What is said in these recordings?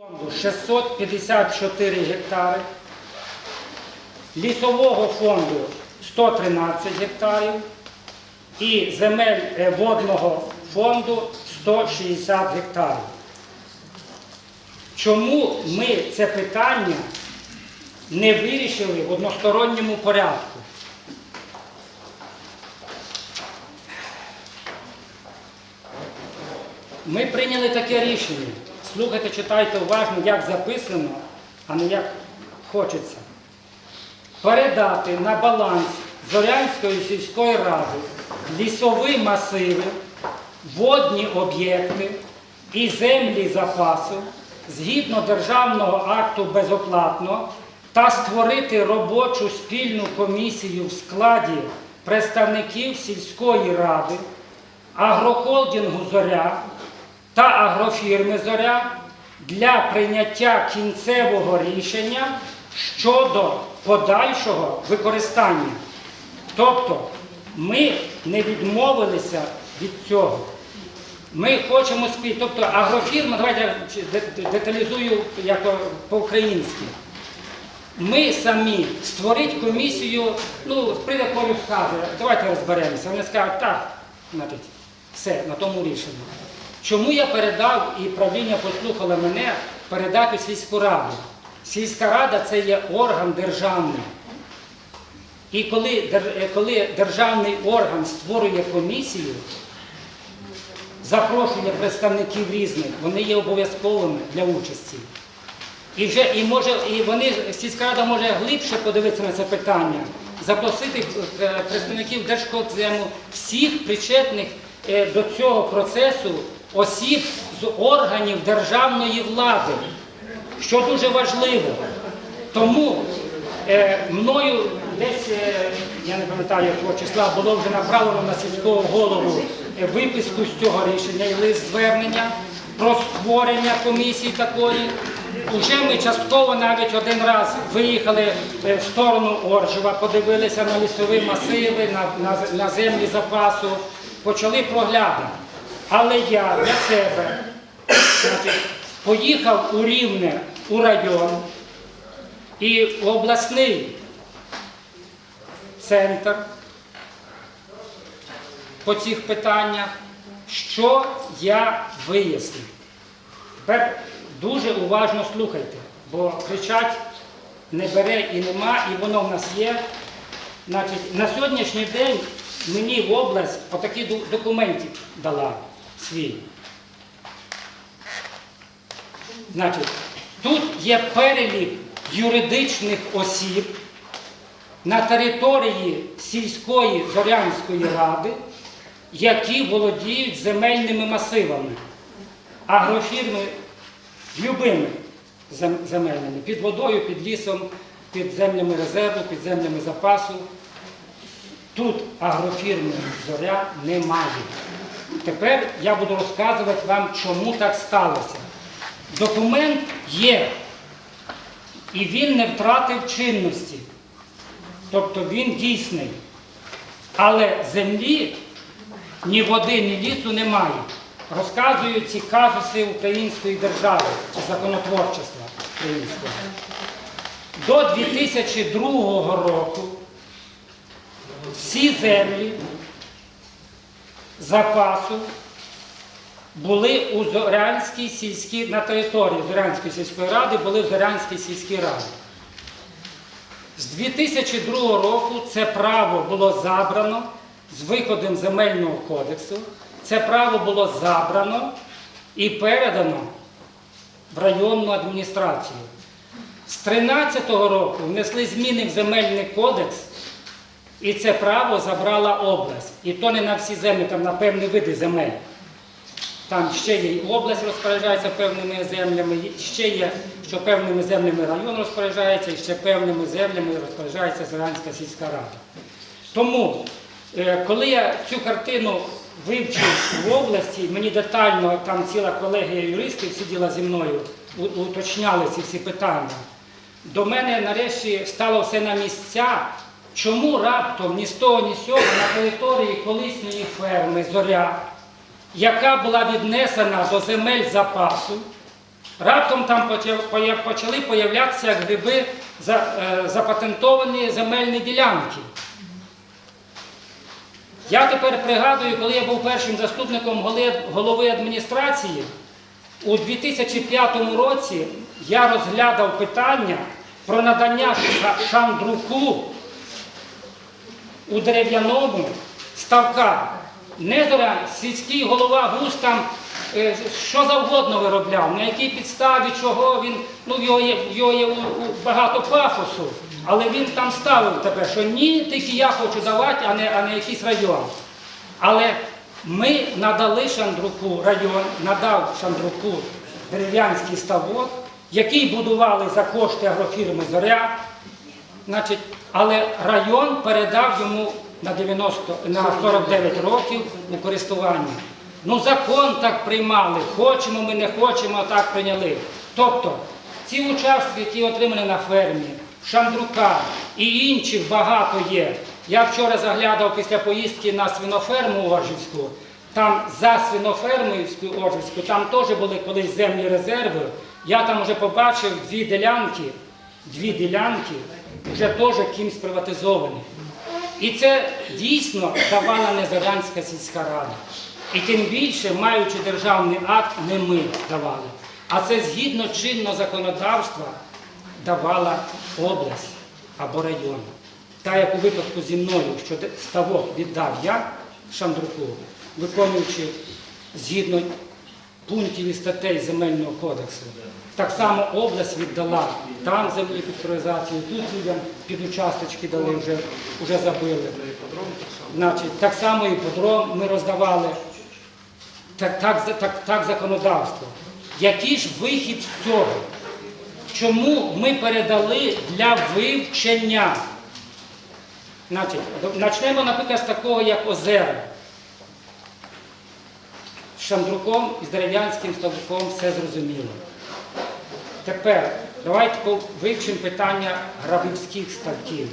фонду 654 гектари, лісового фонду 113 гектарів і земель е, водного фонду 160 гектарів. Чому ми це питання не вирішили в односторонньому порядку? Ми прийняли таке рішення. Слухайте, читайте уважно, як записано, а не як хочеться. Передати на баланс Зорянської сільської ради лісові масиви, водні об'єкти і землі запасу згідно державного акту безоплатно та створити робочу спільну комісію в складі представників сільської ради, агрохолдингу Зоря та агрофірми Зоря для прийняття кінцевого рішення щодо подальшого використання. Тобто ми не відмовилися від цього. Ми хочемо спільно, тобто агрофірма, давайте я деталізую по-українськи. Ми самі створити комісію, ну, прийде Колю скаже, давайте розберемося. Вони скажуть, так, значить, все, на тому рішення. Чому я передав і правління послухало мене передати сільську раду? Сільська рада це є орган державний. І коли, е, коли державний орган створює комісію, запрошує представників різних, вони є обов'язковими для участі. І вже і може, і вони сільська рада може глибше подивитися на це питання, запросити е, представників Держкодзему, всіх причетних е, до цього процесу осіб з органів державної влади, що дуже важливо. Тому е, мною десь, е, я не пам'ятаю якого числа, було вже направлено на сільського голову е, виписку з цього рішення і лист звернення про створення комісії такої. Уже ми частково навіть один раз виїхали е, в сторону Оржева, подивилися на лісові масиви, на, на, на землі запасу, почали проглядати. Але я для себе значить, поїхав у Рівне у район і в обласний центр по цих питаннях, що я вияснив. Тепер дуже уважно слухайте, бо кричать не бере і нема, і воно в нас є. Значить, на сьогоднішній день мені в область отакі документи дала свій. Значить, тут є перелік юридичних осіб на території сільської Зорянської ради, які володіють земельними масивами, агрофірми любими зем- земельними, під водою, під лісом, під землями резерву, під землями запасу. Тут агрофірми зоря немає. Тепер я буду розказувати вам, чому так сталося. Документ є, і він не втратив чинності. Тобто він дійсний. Але землі ні води, ні лісу немає. Розказують ці казуси української держави, законотворчества українського. До 2002 року всі землі запасу були у Зорянській сільській, на території Зорянської сільської ради були в Зорянській сільській раді. З 2002 року це право було забрано з виходом земельного кодексу. Це право було забрано і передано в районну адміністрацію. З 2013 року внесли зміни в земельний кодекс, і це право забрала область. І то не на всі землі, там на певні види земель. Там ще є область розпоряджається певними землями, ще є, що певними землями район розпоряджається, і ще певними землями розпоряджається Зеленська сільська рада. Тому, е, коли я цю картину вивчив в області, мені детально там ціла колегія юристів сиділа зі мною, уточняли ці всі питання. До мене нарешті стало все на місця. Чому раптом ні з того, ні з цього на території колишньої ферми Зоря, яка була віднесена до земель запасу, Раптом там почали появлятися гриби е, запатентовані земельні ділянки. Я тепер пригадую, коли я був першим заступником голови адміністрації, у 2005 році я розглядав питання про надання шандруку у дерев'яному ставка. Незоря, сільський голова гус там е, що завгодно виробляв, на якій підставі, чого він, ну його є, його є багато пафосу, але він там ставив тебе, що ні, тільки я хочу давати, а не, а не якийсь район. Але ми надали Шандруку, район надав Шандруку дерев'янський ставок, який будували за кошти агрофірми Зоря. Значить, але район передав йому на 90, на 49 років у користування. Ну закон так приймали, хочемо ми не хочемо, так прийняли. Тобто ці участки, які отримані на фермі, Шандрука і інших багато є. Я вчора заглядав після поїздки на свиноферму Оржівську. Там за свинофермою Оржівську, там теж були колись землі резерви. Я там вже побачив дві ділянки, дві ділянки вже теж кимсь приватизовані. І це дійсно давала Незарянська сільська рада. І тим більше, маючи державний акт, не ми давали. А це згідно чинного законодавства давала область або район. Та як у випадку зі мною, що ставок віддав я Шандруку, виконуючи згідно пунктів і статей Земельного кодексу. Так само область віддала там землі під приватизацію, тут людям під участочки дали, вже, вже забили. Значить, так само і подром ми роздавали. Так, так, так, так законодавство. Який ж вихід з цього? Чому ми передали для вивчення? Значить, почнемо, наприклад, з такого, як озера. З Шандруком і з дерев'янським ставком все зрозуміло. Тепер давайте вивчимо питання грабівських ставків.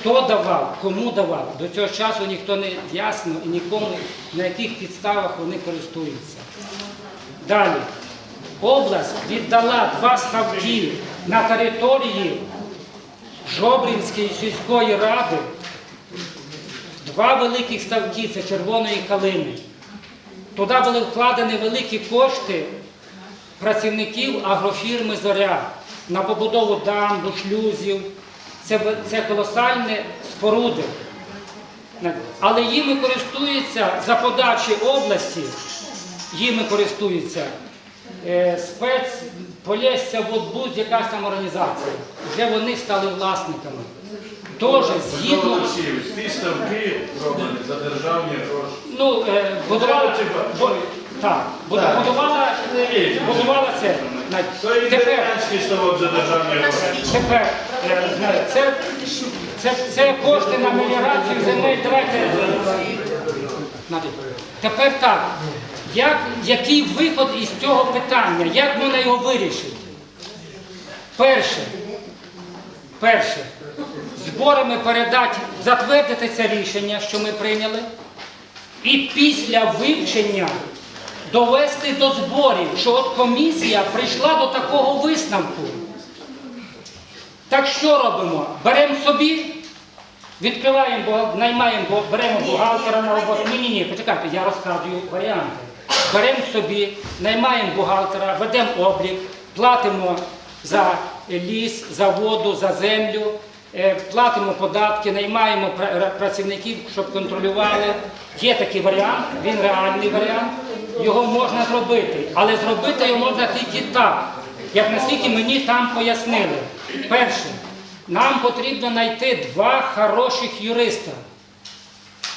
Хто давав, кому давав, до цього часу ніхто не ясно і нікому на яких підставах вони користуються. Далі. Область віддала два ставки на території Жобринської сільської ради. Два великих ставки це червоної калини. Туди були вкладені великі кошти працівників агрофірми Зоря на побудову дамб, шлюзів. Це, це колосальні споруди. Але їми користуються за подачі області, їми користуються е, спец, Полісся, Водбуд, якась там організація. Вже вони стали власниками. Теж згідно. Олексійович, ті ставки зроблені за державні гроші. Ну, е, будувала, бо- так, буду- Так. будувала, будувала це. Тепер, тепер, е, це, це, це кошти на меліорацію земель. Давайте. Тепер так. Як, який виход із цього питання? Як можна його вирішити? Перше, перше, зборами передати, затвердити це рішення, що ми прийняли, і після вивчення довести до зборів, що от комісія прийшла до такого висновку. Так що робимо? Беремо собі, відкриваємо, наймаємо, беремо бухгалтера на роботу. Ні, ні, ні, почекайте, я розказую варіанти. Беремо собі, наймаємо бухгалтера, ведемо облік, платимо за ліс, за воду, за землю, е, платимо податки, наймаємо працівників, щоб контролювали. Є такий варіант, він реальний варіант. Його можна зробити, але зробити його можна тільки так, як наскільки мені там пояснили. Перше, нам потрібно знайти два хороших юриста.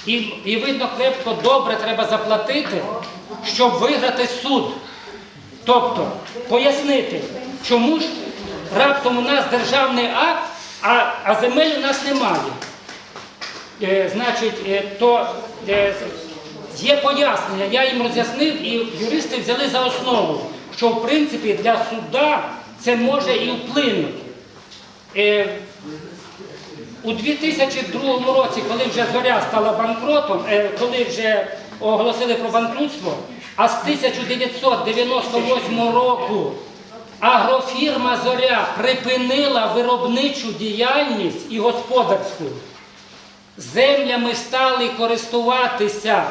І, і видно, крепко добре треба заплатити, щоб виграти суд. Тобто пояснити, чому ж раптом у нас державний акт, а, а земель у нас немає. Е, значить, е, то е, є пояснення, я їм роз'яснив, і юристи взяли за основу, що в принципі для суда це може і вплинути. Е, у 2002 році, коли вже зоря стала банкротом, е, коли вже оголосили про банкрутство, А з 1998 року агрофірма Зоря припинила виробничу діяльність і господарську. Землями стали користуватися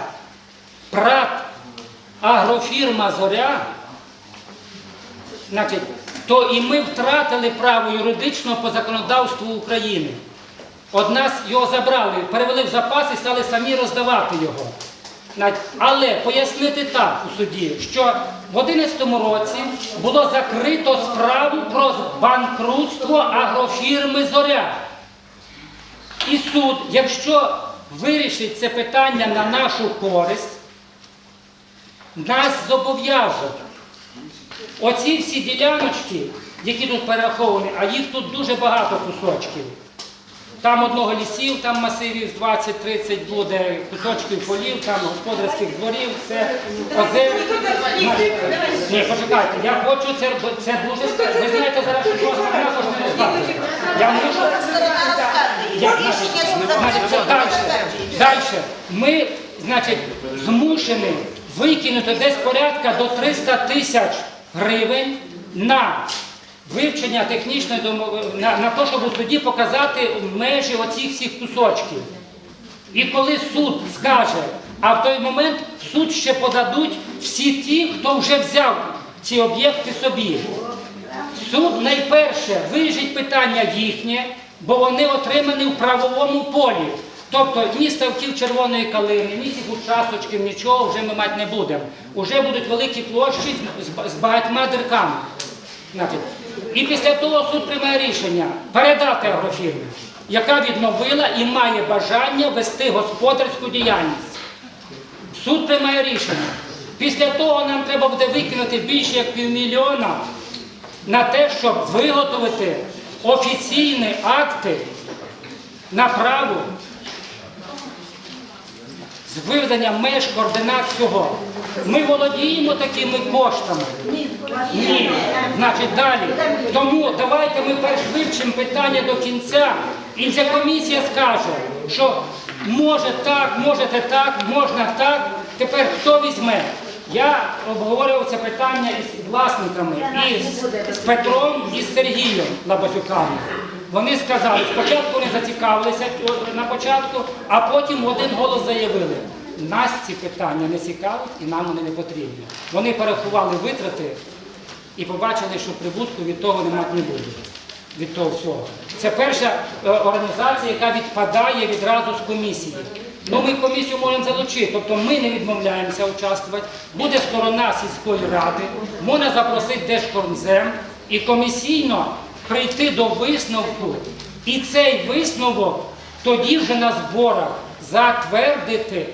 прат агрофірма Зоря, то і ми втратили право юридично по законодавству України. От нас його забрали, перевели в запас і стали самі роздавати його. Але пояснити так у суді, що в 2011 році було закрито справу про банкрутство агрофірми Зоря. І суд, якщо вирішить це питання на нашу користь, нас зобов'яже Оці всі діляночки, які тут перераховані, а їх тут дуже багато кусочків. Там одного лісів, там масивів з 20-30 буде кусочків полів, там господарських дворів, все озер. Ні, почекайте, я хочу це, це дуже. Ви знаєте зараз, що просто не розказує. Я мушу. Я, значить, далі, далі. Ми, значить, змушені викинути десь порядка до 300 тисяч гривень на вивчення технічної домови, на, на те, щоб у суді показати межі оцих всіх кусочків. І коли суд скаже, а в той момент в суд ще подадуть всі ті, хто вже взяв ці об'єкти собі. Суд найперше вирішить питання їхнє, бо вони отримані в правовому полі. Тобто ні ставків червоної калини, ні цих участочків, нічого вже ми мати не будемо. Уже будуть великі площі з, багатьма дирками. І після того суд приймає рішення передати агрофірмі, яка відновила і має бажання вести господарську діяльність. Суд приймає рішення. Після того нам треба буде викинути більше як півмільйона на те, щоб виготовити офіційні акти на право з виведенням меж координат всього. Ми володіємо такими коштами. Ні. Значить, далі. Тому давайте ми перш вивчимо питання до кінця, і вже комісія скаже, що може так, можете так, можна так. Тепер хто візьме? Я обговорював це питання із власниками, і з, Петром, і Сергієм Лабасюками. Вони сказали, спочатку вони зацікавилися на початку, а потім один голос заявили. Нас ці питання не цікавить і нам вони не потрібні. Вони порахували витрати і побачили, що прибутку від того не мати не буде. Від того всього. Це перша е, організація, яка відпадає відразу з комісії. Ну, ми комісію можемо залучити, тобто ми не відмовляємося участвувати. Буде сторона сільської ради, можна запросити Держкомзем і комісійно прийти до висновку. І цей висновок тоді вже на зборах затвердити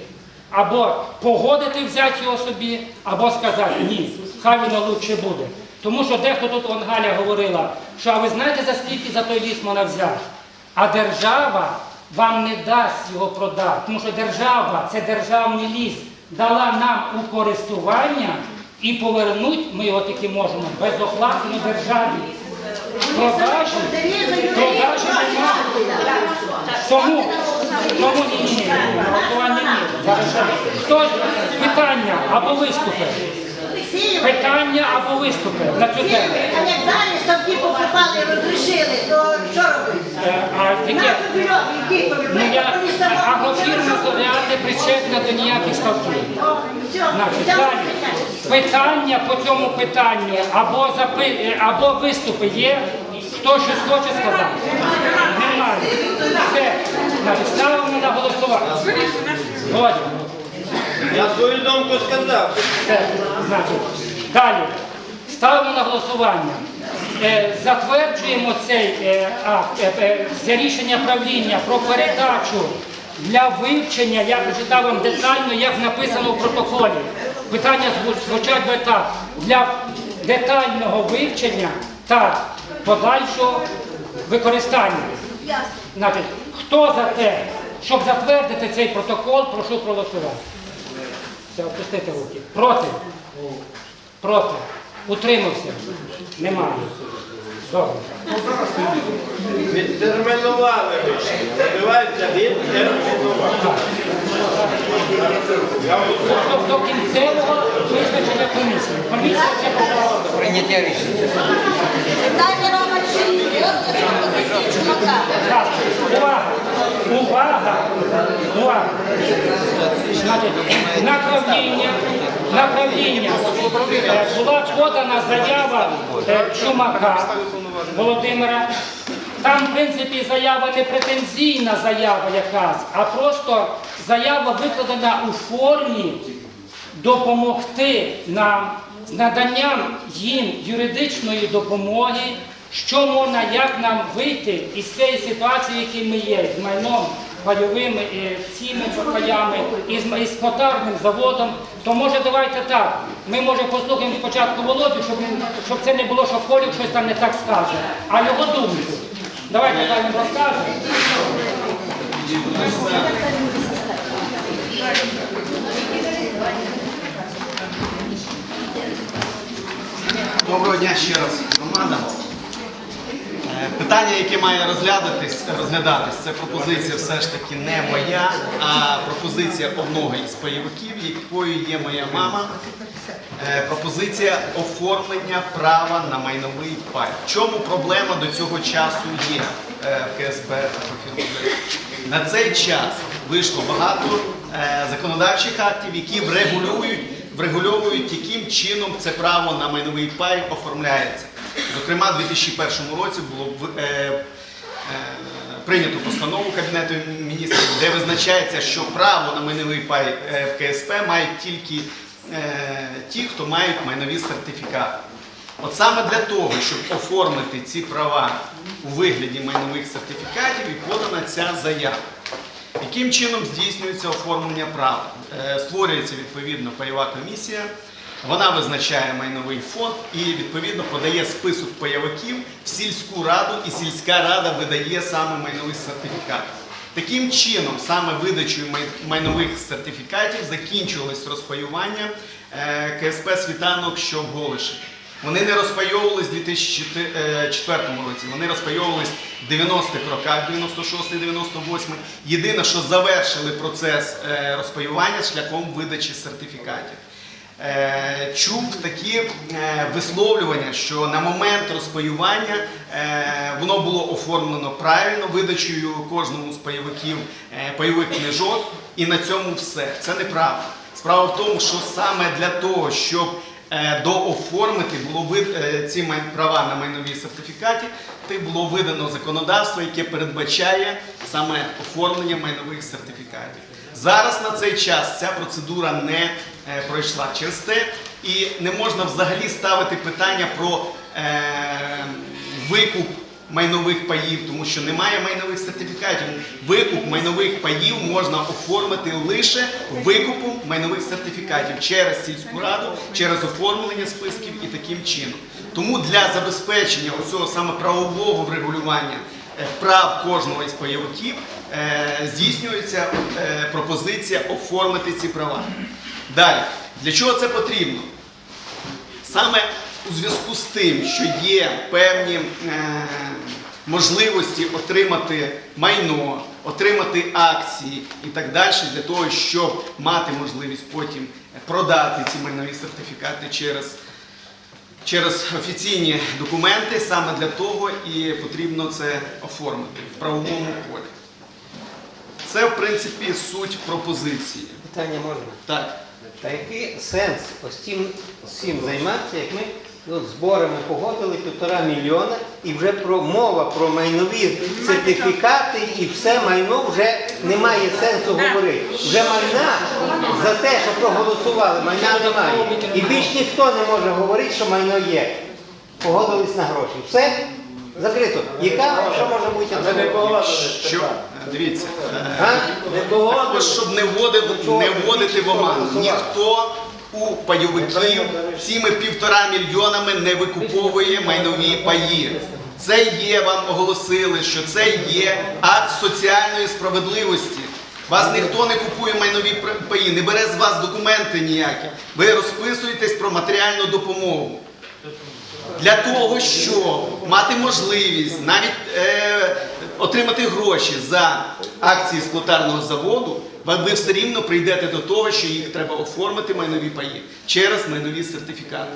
або погодити взяти його собі, або сказати ні, хай воно лучше буде. Тому що дехто тут он Галя говорила, що а ви знаєте, за скільки за той ліс можна взяти? А держава вам не дасть його продати, тому що держава, це державний ліс, дала нам у користування і повернути ми його тільки можемо безоплатно державі. Продажі немає. Тому, тому ні, ні, голосування ні. Зараз. Хто питання або виступи? Питання або виступи на цю тему. А як зараз ставки покупали, розрішили, то що робити? Е, А яке? Уберет, які Ну, я, агрофірма «Зоря» не причетна до ніяких ставків. Значить, далі. Питання по цьому питанню або, запи... або виступи є. Хто щось хоче сказати? Немає. Все. Ставимо на голосування. Згоден. Я свою думку сказав. Все. Значить, далі. Ставимо на голосування. Е, затверджуємо цей е, акт, е, це рішення правління про передачу для вивчення, я прочитав вам детально, як написано в протоколі. Питання звучать так. Для детального вивчення та подальшого використання. Значить, хто за те, щоб затвердити цей протокол, прошу проголосувати. Все, опустити руки. Проти? Проти. Утримався? Немає. Відтермінували рішення. Називається відтермінувати. Я Тобто до кінцевого визначення комісії. Комісія вже почала. Прийняття рішення. Питання номер 6. Розгляд пропозиції Чумака. Так, увага, увага, увага. Значить, направління, направління. Е, Була подана заява е, Чумака Володимира. Там, в принципі, заява не претензійна заява якась, а просто заява викладена у формі допомогти нам з наданням їм юридичної допомоги, що можна, як нам вийти із цієї ситуації, в якій ми є, з майном пайовими цими паями, і з, котарним заводом. То може давайте так. Ми може послухаємо спочатку Володю, щоб, щоб це не було, що Колік щось там не так скаже, а його думку. Давайте він розкаже. Доброго дня ще раз, громада. Е, Питання, яке має розглядатись, розглядатись, це пропозиція все ж таки не моя, а пропозиція одного із пайовиків, якою є моя мама. Е, Пропозиція оформлення права на майновий пай. Чому проблема до цього часу є е, в КСП та? На цей час вийшло багато е, законодавчих актів, які врегулюють, врегульовують, яким чином це право на майновий пай оформляється. Зокрема, у 2001 році було е, е, прийнято постанову Кабінету міністрів, де визначається, що право на майновий пай е, в КСП мають тільки е, ті, хто мають майнові сертифікати. От саме для того, щоб оформити ці права у вигляді майнових сертифікатів, і подана ця заява. Яким чином здійснюється оформлення права? Е, Створюється відповідно пайова комісія, вона визначає майновий фонд і відповідно подає список пайовиків в сільську раду, і сільська рада видає саме майновий сертифікат. Таким чином, саме видачею майнових сертифікатів закінчувалось розпаювання е, КСП світанок, що в Голиші. Вони не розпайовувались у 2004 році, вони розпайовувались в 90-х роках, 96-98. Єдине, що завершили процес е, розпаювання шляхом видачі сертифікатів. Е, Чув такі е, висловлювання, що на момент розпаювання е, воно було оформлено правильно видачею кожному з пайовиків пайових книжок, і на цьому все. Це неправда. Справа в тому, що саме для того, щоб дооформити було ці права на майнові сертифікаті, ти було видано законодавство, яке передбачає саме оформлення майнових сертифікатів. Зараз на цей час ця процедура не е, пройшла через те, і не можна взагалі ставити питання про е, викуп майнових паїв, тому що немає майнових сертифікатів. Викуп майнових паїв можна оформити лише викупом майнових сертифікатів через сільську раду, через оформлення списків і таким чином. Тому для забезпечення оцього саме правового врегулювання прав кожного із пайовиків е, здійснюється е, пропозиція оформити ці права. Далі, для чого це потрібно? Саме у зв'язку з тим, що є певні е, можливості отримати майно, отримати акції і так далі, для того, щоб мати можливість потім продати ці майнові сертифікати через, через офіційні документи, саме для того і потрібно це оформити в правовому полі. Це, в принципі, суть пропозиції. Питання можна. Так. Та який сенс ось цим, цим займатися, як ми ну, зборами погодили півтора мільйона і вже про мова про майнові сертифікати і все майно вже немає сенсу говорити. Вже майна за те, що проголосували, майна немає. І більш ніхто не може говорити, що майно є. Погодились на гроші. Все закрито. Яка що може бути? Ми не. Що? Дивіться. А? Не щоб не вводити, не вводити в оману. Ніхто у пайовиків цими півтора мільйонами не викуповує майнові паї. Це є, вам оголосили, що це є акт соціальної справедливості. Вас ніхто не купує майнові паї, не бере з вас документи ніякі. Ви розписуєтесь про матеріальну допомогу. Для того, щоб мати можливість навіть е, отримати гроші за акції склотарного заводу, ви все рівно прийдете до того, що їх треба оформити майнові паї через майнові сертифікати.